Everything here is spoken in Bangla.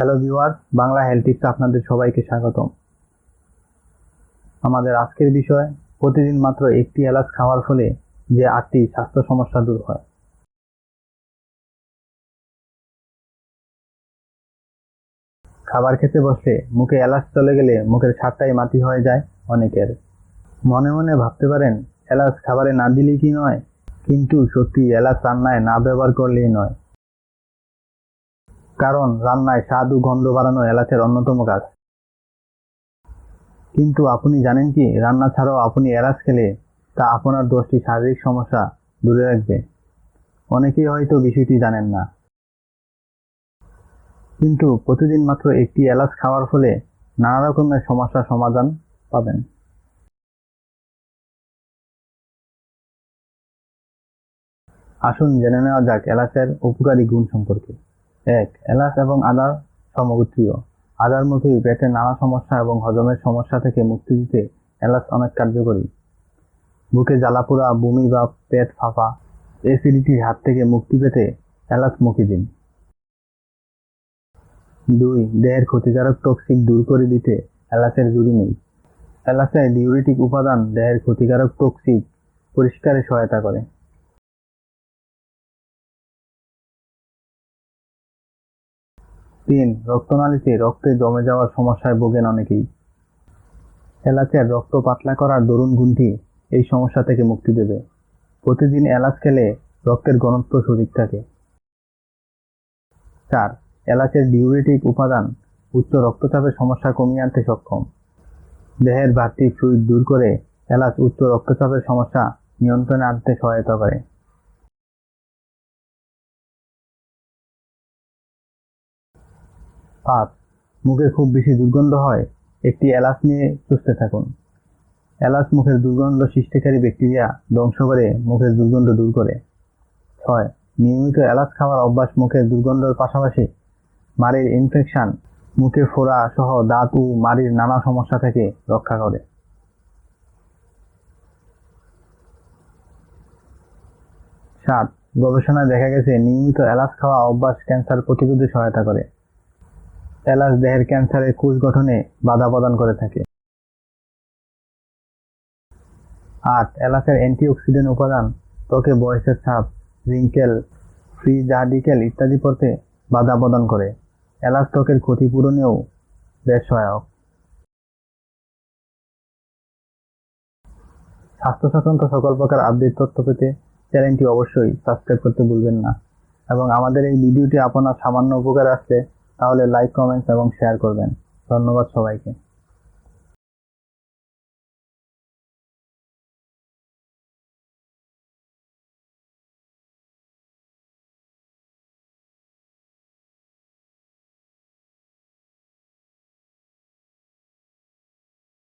Hello viewer Bangla health tips আপনাদের সবাইকে স্বাগতম। আমাদের আজকের বিষয়, প্রতিদিন মাত্র একটি এলাচ খাওয়ার ফলে যে আটটি স্বাস্থ্য সমস্যা দূর হয়। খাবার খেতে বসলে মুখে এলাচ চলে গেলে মুখের স্বাদটাই মাটি হয়ে যায় অনেকের। মনে মনে ভাবতে পারেন, এলাচ খাবারে না দিলেই কি নয়? কিন্তু সত্যি এলাচ রান্নায় না ব্যবহার করলেই নয়। কারণ রান্নায় স্বাদ ও গন্ধ বাড়ানো এলাচের অন্যতম কাজ। কিন্তু আপনি জানেন কি, রান্না ছাড়াও আপনি এলাচ খেলে তা আপনার দশটি শারীরিক সমস্যা দূরে রাখবে। অনেকেই হয়তো বিষয়টি জানেন না। কিন্তু প্রতিদিন মাত্র একটি এলাচ খাওয়ার ফলে নানা রকমের সমস্যার সমাধান পাবেন। আসুন জেনে নেওয়া যাক এলাচের উপকারী গুণ সম্পর্কে। এক, এলাচ এবং আদার সমগোত্রীয়। আদার মতোই পেটের নানা সমস্যা এবং হজমের সমস্যা থেকে মুক্তি দিতে এলাচ অনেক কার্যকরী। বুকে জ্বালাপোড়া, বমি বা পেট ফাঁপা অ্যাসিডিটির হাত থেকে মুক্তি পেতে এলাচ মুখে দিন। দুই, দেহের ক্ষতিকারক টক্সিক দূর করে দিতে এলাচের জুড়ি নেই। এলাচের ডিউরিটিক উপাদান দেহের ক্ষতিকারক টক্সিক পরিষ্কারে সহায়তা করে। তিন রক্তনালীতে রক্তে জমে যাওয়ার সমস্যায় ভোগেন অনেকেই। এলাচের রক্ত পাতলা করার দরুন গুণটি এই সমস্যা থেকে মুক্তি দেবে। প্রতিদিন এলাচ খেলে রক্তের ঘনত্ব সঠিক থাকে। চার, এলাচের ডিউরেটিক উপাদান উচ্চ রক্তচাপের সমস্যা কমিয়ে আনতে সক্ষম। দেহের বাড়তি ফ্লুইড দূর করে এলাচ উচ্চ রক্তচাপের সমস্যা নিয়ন্ত্রণে আনতে সহায়তা করে। পাঁচ মুখে খুব বেশি দুর্গন্ধ হয়, একটি এলাচ নিয়ে সুস্থে থাকুন। এলাচ মুখের দুর্গন্ধ সৃষ্টিকারী ব্যাকটেরিয়া ধ্বংস করে মুখের দুর্গন্ধ দূর করে। ছয়, নিয়মিত এলাচ খাওয়ার অভ্যাস মুখের দুর্গন্ধের পাশাপাশি মাড়ির ইনফেকশন মুখে ফোড়া সহ দাঁত ও মাড়ির নানা সমস্যা থেকে রক্ষা করে। সাত, গবেষণায় দেখা গেছে নিয়মিত এলাচ খাওয়া অভ্যাস ক্যান্সার প্রতিরোধে সহায়তা করে। এলাচ দেহের ক্যান্সারের কোষ গঠনে বাধা প্রদান করে থাকে। আট, এলাচের অ্যান্টিঅক্সিডেন্ট উপাদান, ত্বকে বয়সের ছাপ, রিঙ্কেল ফ্রি জার্ডিকেল ইত্যাদি পড়তে বাধা প্রদান করে। এলাচ ত্বকের ক্ষতিপূরণেও বেশ সহায়ক। স্বাস্থ্য সংক্রান্ত সকল প্রকার আপডেট তথ্য পেতে চ্যানেলটি অবশ্যই সাবস্ক্রাইব করতে ভুলবেন না। এবং আমাদের এই ভিডিওটি আপনার সামান্য উপকার আসলে তাহলে লাইক কমেন্টস এবং শেয়ার করবেন। ধন্যবাদ সবাইকে।